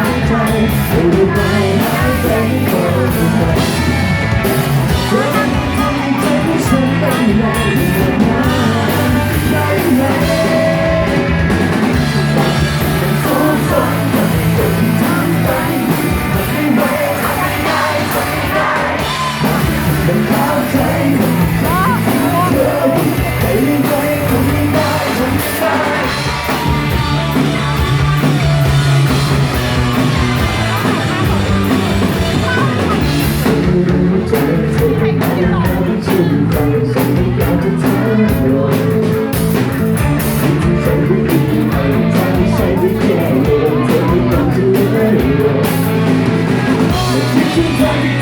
ายใจให้รู้ไหมหายใจ ที่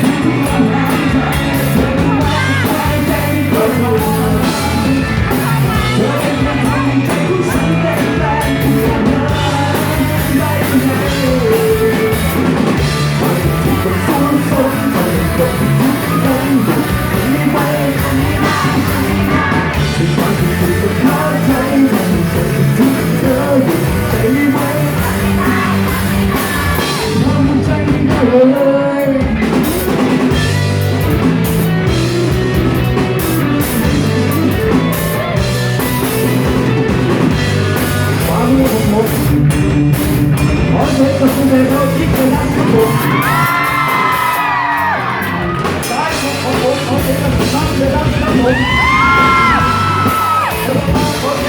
อเชิญ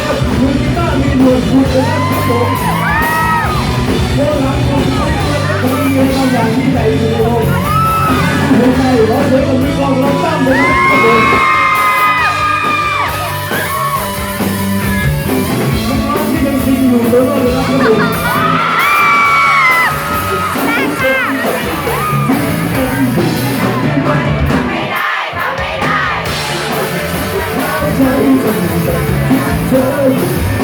กับคุณที่บ้านมีหนวดคุณเลยรักครับผมโบราณของผมคนเดียวเราอย่างที่ไหนอยู่ในโลกไม่ใช่ขอเชิญกับคุณกองเราตั้งเลยกครับ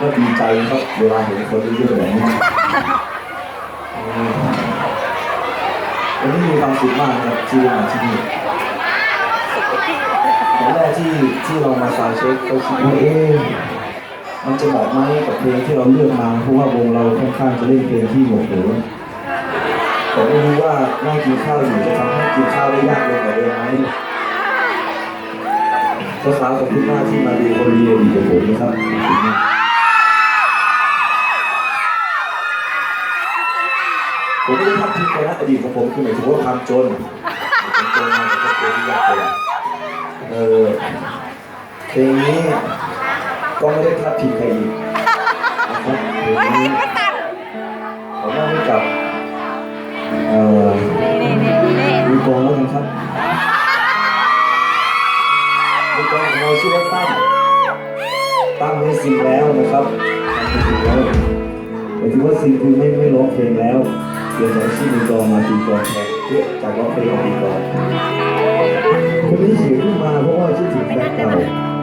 ก็ดีใจครับเวลาเห็นคนเยอะๆแบบนี้อืมวันนี้มีความสุขมากครับที่ได้มาที่นี่ตอนแรกที่ที่เรามาซาวเช็คก็คิดว่าเอ๊ะมันจะเหมาะไหมกับเพลงที่เราเลือกมาเพราะว่าวงเราค่อนข้างจะเล่นเพลงที่หมดหูแต่ไม่รู้ว่านั่งกินข้าวอยู่จะทำให้กินข้าวได้ยากลงกว่าเดิมไหมก็ขอขอบคุณมากที่มาดูคนเรียนดีกับผมนะครับขอบคุณมาก ผมไม่ได้ทำทิ้งไปนะอดีตของผมคือหมายถึงว่าความจนผมจนมาจากครอบครัวที่ยากจนเออเพลงนี้ก็ไม่ได้ทับทิ้งใครอีกนะครับเพลงนี้ขอมอบให้กับเอ่อมือกลองแล้วกันครับมือกลองของเราชื่อว่าตั้มตั้มให้ซิงแล้วนะครับตั้มให้ซิงแล้วหมายถึงว่าซิงคือไม่ไม่ร้องเพลงแล้ว เรียวจะเอาชื่อมือกลองมาตีกองแทนเพื่อจากร้องเพลงตีกลองคนนี้เสียขึ้นมาเพราะว่าคิดถึงแฟนเก่า